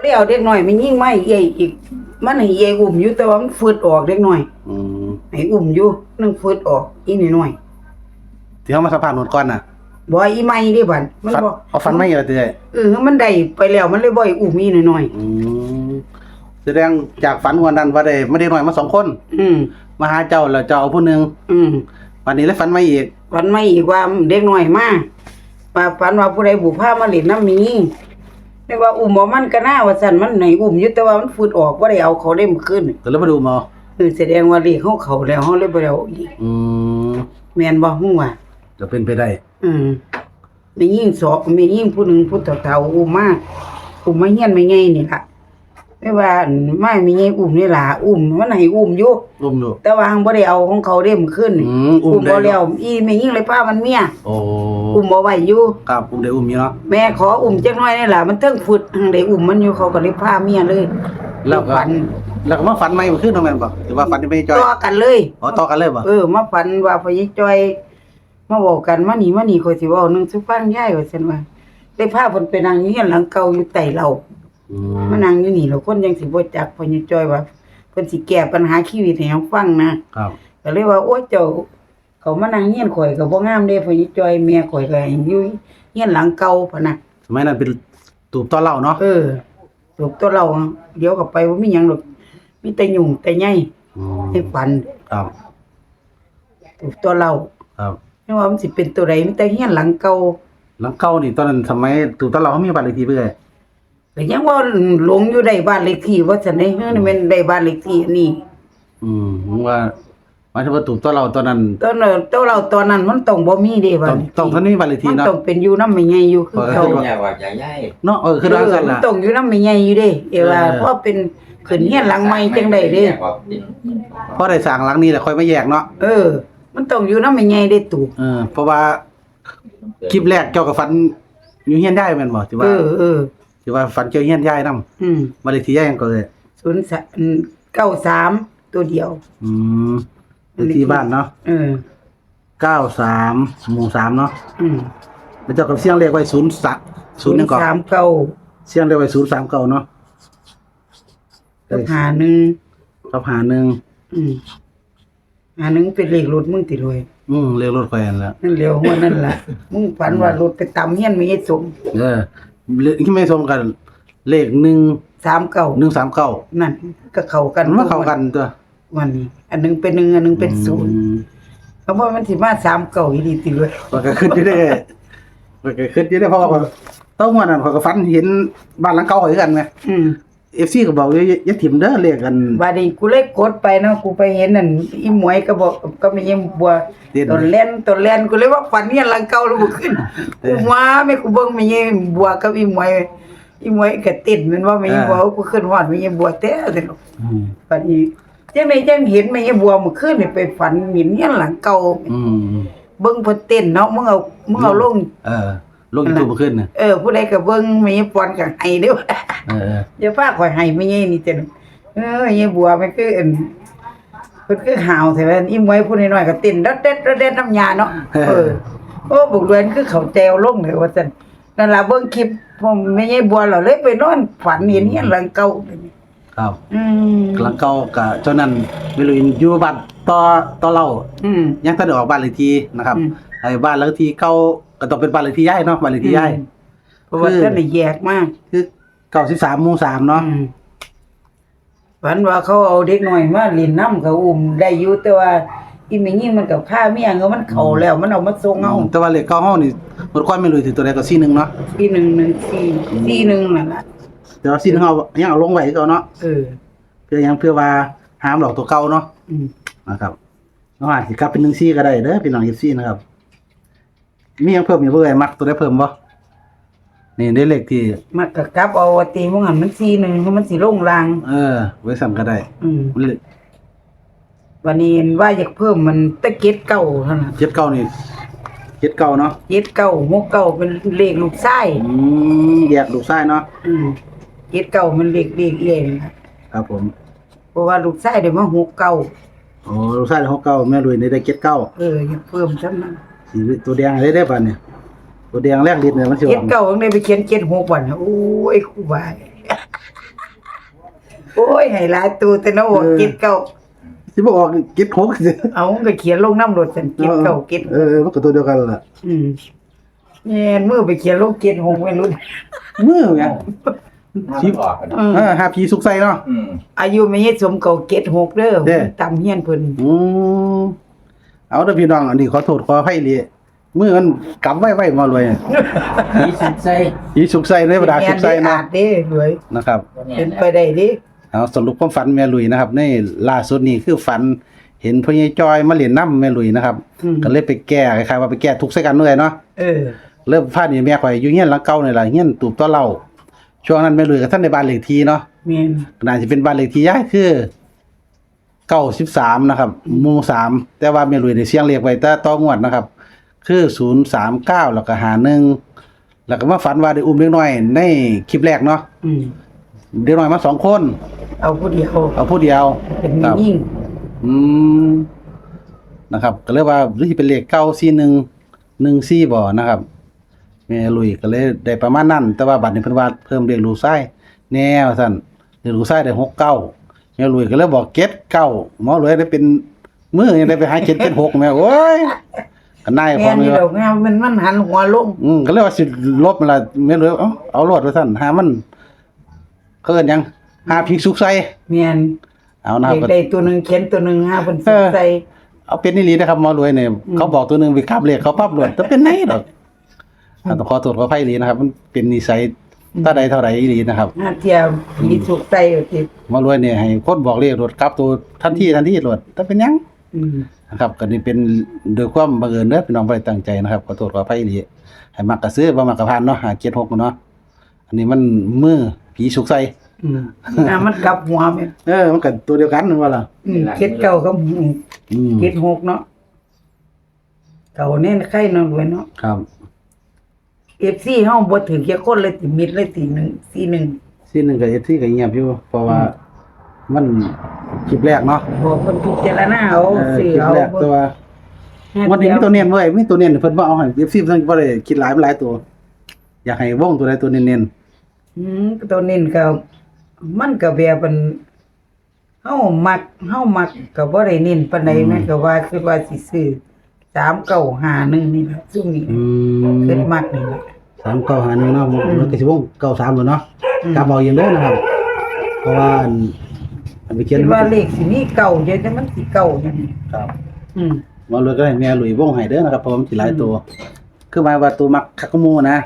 เลี้ยวเด็กน้อยมันยิ่งไม่ใหญ่อีก มันให้ใหญ่อุ้มอยู่แต่ว่ามันฟืดออกเด็กน้อยอืมให้อุ้มอยู่นึงฟืดออกอีน้อยที่เขามาสัมภาษณ์หนวดก่อนน่ะๆบ่อีไม่เด้บัดมันฟันบ่เอาฟันไม่เหรอเจ๊เออมันได้ไปแล้วมันเลยบ่ให้อุ้มอีน้อยอืมแสดงจากฝันวันนั้นว่าได้ไม่ได้หน่อยมาสองคนๆอืมมาหาเจ้าแล้วเจ้าเอาผู้หนึ่งอืมวันนี้เลยฝันไม่อีกฝันไม่อีกว่าเด็กน้อยมาว่าฝันว่าผู้ใดบุพามาเล่นน้ำมี เรียกว่าอุ้มบ่มันก็น่าว่าซั่นมันให้อุ้มอยู่แต่ว่ามันฟืดออกบ่ได้เอาเขาเล่มขึ้นก็เลยมาดูหมาคือแสดงว่าเรียกเขาเขาแล้วเขาเลยบ่ได้เอาอีกอืมแม่นบ่ฮู้ว่าจะเป็นไปได้ อืมมียิ่งสอบมียิ่งผู้หนึ่งผู้เฒ่าๆอุ้มมาอุ้มมาเฮียนไม่ไงนี่ล่ะไม่ว่าอั่นไม่มีไงอุ้มนี่ล่ะอุ้มมันให้อุ้มอยู่รุ่มอยู่แต่ว่าหังบ่ได้เอาของเขาเด้มขึ้นอืมอุ้มอุ้มบ่ได้แล้วอีไม่ยิ่งเลยป้ามันเมียโอ้ อุ้มบ่ไหวอยู่ครับอุ้มได้อุ้มอยู่เนาะแม่ขออุ้มจักหน่อยนี่ล่ะมันเทิงฝุดหังได้อุ้มมันอยู่เขาก็เลยพาเมียเลย แล้วก็ฝัน แล้วก็มาฝันไม่มาขึ้นทำไมบ่หรือว่าฝันที่ไม่จอยต่อกันเลยอ๋อต่อกันเลยบ่เออมาฝันว่าพญจอยมาบอกกันมานี่มานี่ข่อยสิเว้าหนึงสุฟังยายว่าซั่นว่าได้พาเพิ่นไปนั่งอยู่เฮียนหลังเก่าอยู่ใต้เราอืมานั่งอยู่นี่แล้วคนยังสิบ่จักพญจอยว่าเพิ่นสิแก้ปัญหาชีวิตให้เฮาฟังนะครับก็เลยว่าโอ้ยเจ้า เขามานั่งเฮียนข่อยก็บ่งามเด้พญจอยเมียข่อยก็ให้อยู่เฮียนหลังเก่าพะนะสมัยนั้นเป็นตูบต่อเหล่าเนาะเออลูกตัวเราเดี๋ยวก็ไปบ่มีหยังหรอกมีแต่ยุ่งแต่ใหญ่อืมให้ฝันครับลูกตัวเราครับไม่ว่ามันสิเป็นตัวใดมีแต่เฮียนหลังเก่าหลังเก่านี่ตอนนั้นสมัยตูบต่อเหล่าเขามีบัตรเลขที่เพื่อก็ยังว่าหลงอยู่ได้บ้านเลขที่ว่าซั่นได้เฮ้ยนี่แม่นได้บ้านเลขที่อันนี้อืมผมว่า หมายถึงว่าตูบต่อเหล่าตอนนั้น ตอนนั้นตัวเราตอนนั้นมันต้องบ่มีเด้บ้าต้อนงเลขต้องที่ท่านนี้บัตรเลขที่มันเนาะ ต้องเป็นอยู่นำไม่ใหญ่อยู่คือเออเก่าเป็นอย่างว่าใหญ่เนาะเออคือว่าซั่นมันล่ะ ต้องอยู่นำไม่ใหญ่อยู่เด้เอว่าเออ เพราะเป็นขึ้นเฮียนหลังใหม่จังได๋เด้เพราะได้สร้างหลังนี้แล้วค่อยมาแยกเนาะเออ มันต้องอยู่นำไม่ใหญ่เด้ตู่เออเพราะว่าคลิปแรกเจ้าก็ฝันอยู่เฮียนยายแม่นบ่ที่เอว่าอเออที่ว่าฝันเจอเฮียนยายนำอืมบัตรเลขที่ยายยังก็เลย03ตัวเดียว อืม เลขที่บ้านเนาะเออ93หมู่3เนาะอืมแล้วเจ้าก็เสียงเลขไว้0 0 0นึงก่อนสามเก้าเสียงเลขไว้039เนาะกับหาหนึ่งกับหาหนึ่งอืมหาหนึ่งเป็นเลขรถมึงติดเลยอืมเลขรถแขวนแล้วนั่นเร็วหัวนั่นล่ะมึงฝันว่ารถไปตำเฮียนมีไอ้สมเออเลขที่ไม่สมกัน เลขหนึ่งสามเก้าหนึ่งสามเก้านั่นก็เข้ากันมันมาเข้ากันตัว วันนี้ อันหนึงเป็นหนึ่งอันหนึงเป็นศูนย์อืมเพราะว่ามันสิมาสามเก้าอีดีติเลยมันก็ขึ้นอยู่ได้มันก็ขึ้นอยู่ได้เพราะว่าต้องวันนั้นเขาก็ฝันเห็นบ้านหลังเก่าเหมือนกันไงอืมเอฟซีก็บอกอย่าอย่าถิ่มเด้อเลขกัน บาดนี้กูเลยกดไปเนาะกูไปเห็นนั่นอีหมวยก็บอกก็ไม่ยังบัวเต้นตอนเล่นตอนเล่นกูเลยว่าฝันเนี่ยหลังเก่าแล้วบ่ขึ้นเอกูอมาไม่กูเบิ่งไม่ยังบัวกับอีหมวยอีหมวยก็ติดแมันว่าไม่ยังบัวกูขึ้นฮอดไม่ยังบัวแท้สิลูกอืมฝันนี้ จังไดจังเห็นไม่ยังบัวเมื่อคืนนี่ไปฝันเห็นเนี่ยหลังเก่าอืมเบิ่งเพิ่นเต้นเนาะมึงเอามึงเอาลงเออลงยูทูบขึ้นน่ะเออผู้ใดก็เบิ่งไม่ยังปอนก็ให้เด้อเออเอออย่าพาข่อยให้ไม่ยังนี่จังเออยายบัวมันคืออันเพิ่นคือหาวแต่ว่าอีหมวยผู้น้อยๆก็เต้นดัดเด็ดดัดเด็ดน้ำยาเนาะเออโอ้บุกเรือนคือเขาแจวลงเลยว่าซั่นนั่นล่ะเบิ่งคลิปผมไม่ยายบัวเราเลยไปนอนฝันเห็นเฮียนหลังเก่า ครับอืมหลังเก่ากับเจ้านั้นไม่รู้อยู่บ้านต่อต่อเล่าอืม ยังถ้าได้ออกบ้านเลขที่นะครับอืม ไอ้บ้านเลขที่เก่าก็ต้องเป็นบ้านเลขที่ย้ายเนาะบ้านเลขที่ย้าย เพราะว่าท่านได้แยกมากคือเก้าสิบสามหมู่สามเนาะอืมฝันว่าเขาเอาเด็กน้อยมาเล่นน้ำเขาอุ้มได้อยู่แต่ว่าอีแม่ยิ่งมันกับข้าเมียเงามันเข้าแล้ว มันเอามาส่งเอาแต่ว่าเลขเก้าห้องนี่มันค่อยไม่รู้ถึงตัวใดก็สี่หนึ่งเนาะที่หนึ่งหนึ่งสี่สี่หนึ่งนั่นแหละ แต่ว่าสี่หนึ่งเอายังเอาลงไว้ก็เนาะเออ เพื่อยังเพื่อว่าห้ามหลอกตัวเก่าเนาะอืมนะครับเอาอาจสิกลับเป็นหนึ่งสี่ก็ได้เด้อพี่น้องอีซี่นะครับ มีหยังเพิ่มอยู่เพื่อมักตัวได้เพิ่มบ่นี่ได้เลขที่ มันก็กลับเอาว่าตีมันหันมันสี่หนึ่งมันสิลงลาง เออ ไว้ซ้ำก็ได้อืมมันเลขวันนี้ว่าอยากเพิ่มมันตะเก็ดเก้าเท่านั้นเจ็ดเก้านี่เจ็ดเก้าเนาะเจ็ดเก้าหกเก้าเป็นเลขลูกไส้อืมแยกลูกไส้เนาะอืม เจ็ดเก้ามันเลขเลขเองนะครับผมเพราะว่าลูกไส้เดี๋ยวมาหกเก้าโอ้ลูกไส้หกเก้าแม่รวยในได้เจ็ดเก้าเอออยากเพิ่มจำนั้นสีตัวแดงได้ได้ป่ะเนี่ยตัวแดงแรกลิดเนี่ยมันสิอเจ็ดอกเก้าต้องได้ไปเขียนเจ็ดหกวันโอ้ยครูบาโอ้ยให้หลายตัวแต่เนาะว่าเก็ดเก่าสิบ่ออกเก็ดหกสิเอาก็เขียนลงน้ำรถฉันเก็ดเก่าเก็ดเออมันก็ตัวเดียวกันล่ะอืมแม่นมือไปเขียนลงเก็ดหงไม่รู้มือไง ชิบออกกันอืมเออหาผีสุกใส่เนาะ อืมอายุไม่ให้สมเก่าเก็ดหกเด้อเด้อตำเฮียนเพิ่นอืมเอาเด้อพี่น้องอันนี้ขอโทษขออภัยเลยมือมันกำไว้ไว้มารวยผีสินใจผีสุกใส่ในบรรดาสุกใส่อาเนาะจเด้รวยนะครับเป็นไปได้เดิเอาสรุปความฝันแม่ลุยนะครับในล่าสุดนี้คือฝัน เห็นพ่อใหญ่จอยมาเล่นน้ำแม่ลุยนะครับก็เลยไปแก้คล้ายๆว่าไปแก้ทุกข์ใส่กันเลยเนาะเออเริ่มพานี่แม่ข่อยอยู่เฮียนหลังเก่านี่ล่ะเฮียนตูบต้อเหล่า ช่วงนั้นแม่ลุยกับท่านในบ้านเลขที่เนาะแม่นน่าจะเป็นบ้านเลขที่ย้ายคือ93นะครับหมู่3แต่ว่าแม่ลุยได้เสียงเลขไว้แต่ต่องวดนะครับ คือ039แล้วก็51แล้วก็มาฝันว่าได้อุ้มเด็กน้อย ในคลิปแรกเนาะอืมเด็กน้อยมาสองคน เอาผู้เดียวเอาผู้เดียว เป็นครับ ยิ่งอืมนะครับ ก็เลยว่าหรือสิเป็นเลขเก้าสี่หนึ่งหนึ่งสี่บ่นะครับ แม่ลุยก็เลยได้ประมาณนั้น แต่ว่าบัดนี้เพิ่นว่าเพิ่มเลขลูกไส้แนวสั่นเลขลูกไส้ได้หกเก้าแม่ลุยก็เลยบอกเก็ดเก้าหมอเลยได้เป็นมือยังได้ไปหาเจ็ดเป็นหกแม่โอ้ยก็นายพแม่อนเลนี่ยดอกงามมันมันหันหัวลงอืมก็เลยว่าสิลบมันละแม่ลุยเอ้าเอารอดไว้สั่นหามันเขาเอิ้นหยังหาพิกสุกใส่แม่นเอานะครับเด็กได้ตัวหนึงเขียนตัวหนึงหาเพิ่นสิใส่เอาเป็นนี่ลีนะครับหมอรวยเนี่ยอืมเขาบอกตัวหนึ่งไปขับเลขเขาปั๊บรวดแต่เป็นไหนดอกอ่า ต้องขอตรวจขอไพ่ลีนะครับ มันเป็นนิสัยถ้าใดเท่าใดอีหลีนะครับหาเทียมมีสุกใส่เอาติหมอรวยเนี่ยให้คนบอกเลขรถกลับตัวทันทีทันทีรถแต่เป็นหยังอืมนะครับก็นี่เป็นโดยความบังเอิญเด้อพี่น้องบ่ได้ตั้งใจนะครับขอโทษขออภัยอีหลีให้มักกระซื้อบ่มักกระพานเนาะหา76เนาะอันนี้มันมือผีสุกใส่อืมอ่ามันกลับหัวแม่นเออ มันก็ตัวเดียวกันนั่นว่าล่ะอืมเก็ดเก่ากับหกอืมเก็ดหกเนาะเก่าแน่นไข่เนาะรวยเนาะครับ FC เฮาบ่ถึงแค่คนเลยติมิดเลยติหนึ่งสี่หนึ่งสิ่งหนึงก็เฮ็ดที่ก็เงียบอยู่เพราะว่ามันคลิปแรกเนาะบอกคนพิจารณาเอาเออสิคลิปเอาแรกแต่ว่าวันนี้มีตัวเนียนเว้ยมีตัวเนียนเพิ่นบ่เอาให้ FC เพิ่นบ่ได้คิดหลายมันหลายตัว อยากให้วงตัวใดตัวเนียนอืมตัวนี้ก็มันก็แบบมันเฮามักเฮามักก็บ่ได้เน้นปานใดแม่ก็ว่าคือว่าสิซื้อ 3951นี่ล่ะซุมนี้ๆอืคิดมมักนี่ล่ะ3 9 5 1เนาะมันอืมมันก็สิวง93แล้วเนาะอืม กลับเอาอย่างเด้อนะครับ เพราะว่าอันอันไปเขียนคิดว่าเลขสิมีเก่าเดี๋ยวแต่มันสิเก่าจังนี้ครับอืม มาเลยก็ให้แม่ลุยวงให้เด้อนะครับเพราะว่ามันสิหลายตัว คือหมายว่าตัวมักคักกะหมูนะ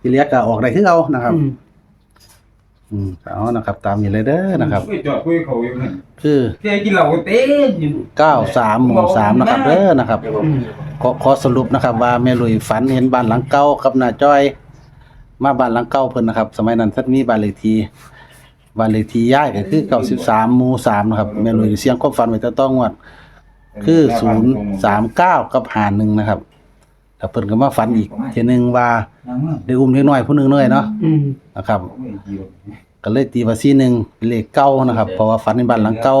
ที่เหลือก็ออกได้คือเอานะครับ อืม อืมเอานะครับ ตามนี้เลยเด้อนะครับคุยจอดคุยเขาอยู่นั่นคือแกกินเหล้าเต้อยู่93หมู่3นะครับเด้อนะครับอืมขอขอสรุปนะครับ ว่าแม่ลุยฝันเห็นบ้านหลังเก่ากับน้าจ้อย มาบ้านหลังเก่าเพิ่นนะครับ สมัยนั้นท่านมีบ้านเลขที่บ้านเลขที่ย้ายก็คือ93หมู่3นะครับแม่ลุยเสียงความฝันไว้แต่ต้องงวด คือ039กับ51นะครับแล้วเพิ่นก็มาฝันอีกเทียหนึงว่า ได้อุ้มเด็กน้อยผู้หนึงเลยเนาะอืมนะครับ ก็เลยตีว่า41เป็นเลขเก่านะครับเพราะว่าฝันในบ้านหลังเก่า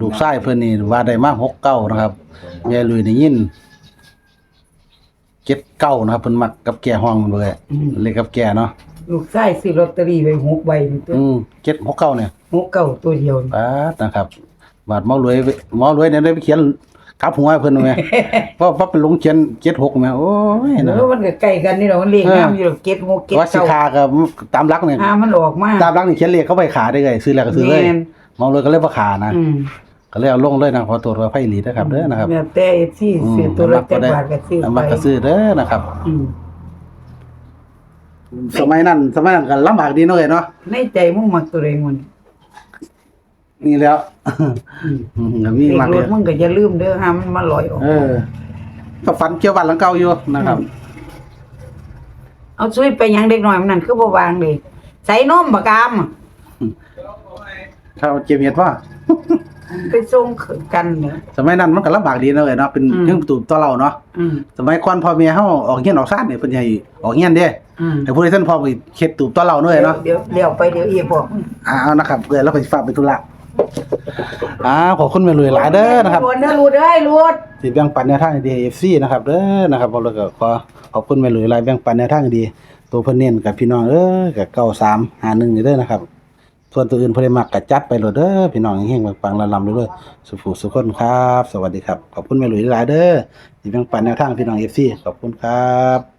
ลูกชายเพิ่นนี่ว่าได้มาหกเก้านะครับแม่ลุยได้ยินเจ็ดเก้านะครับเพิ่นมักกับแก่ห้องมันเบิ่เลยกับแก่เนาะลูกชายซื้อลอตเตอรี่ไว้หกใบนี่ตัวอืมเจ็ดหกเก้าเนี่ยหกเก่าตัวเดียวนี่ปาดนะครับบาดหมอรวยหมอรวยเนี่ยได้ไปเขียน กลับหัวให้เพิ่นแม่เพราะเพราะเป็นลงเขียนเจ็ดหกแม่โอ้ยนะเออมันก็ใกล้กันนี่ดอกมันเลขงามอยู่ดอกเก็ดหกเก็ดว่าสิเก้าคากับตามหลักเนี่ยอ่ามันออกมาตามหลักนี่เขียนเลขเข้าไปขาได้เลยซื้อแล้วก็ซื้อเลยแม่นหมอรวยก็เลยบ่ขานะอืมก็เลยเอาลงเลยนะขอตรวจว่าไผหลีนะครับเด้อนะครับแบบแต่ที่ซื้อตัวละจักบาทก็ซื้อเอาไป มักก็ซื้อเด้อนะครับ อืมสมัยนั้นสมัยนั้นก็ลำบากดีเนาะเอ้ยเนาะในใจมึงมักตัวใดมัน นี่แล้วอืมอืมก็มีเลขมากรเลถยมึงก็อย่าลืมเด้อห้ามมันมาลอยออก เออ ก็ฝันเกี่ยวบ้านหลังเก่าอยู่นะครับ เอาช่วยไปหยังเด็กน้อยมันนั่นคือบ่วางเด้ใส่นมบักอามถ้าเจ็บเห็ดว่า ไปส่งกันเด้อ สมัยนั้นมันก็ลำบากดีเนาะเอ้ยเนาะเป็นอืมเรื่องตูบต่อเราเนาะอืมสมัยก่อนพ่อแม่เฮาออกเฮียนออกซ่านเนี่ยเพิ่นสิให้ออกเฮียนเด้อืมให้ผู้ใดท่านพ่อไปเฮ็ดตูบต่อเราเนาะเอ้ยเนาะเดี๋ยวเดี๋ยวไปเดี๋ยวเอียบอก อ่าเอานะครับเอ้ยเราก็สิฝากไปธุระ อ่าขอบคุณแม่รวยหลายเด้อนะครับรวดเด้อรูดเอ้ยรูดสิแบ่งปันแนวทางดี FC นะครับเด้อนะครับบ่เลยก็ขอขอบคุณแม่หลุยหลายแบ่งปันแนวทางดี ตัวเพิ่นเน้นกับพี่น้องเอ้ยกับ9351นี่เด้อนะครับ ส่วนตัวอื่นเพิ่นได้มักก็จัดไปโลดเด้อพี่น้องเฮงๆปังๆละลำด้วยๆสุขสุขคนครับ สวัสดีครับขอบคุณแม่หลุยหลายๆเด้อที่แบ่งปันแนวทางพี่น้อง FC ขอบคุณครับ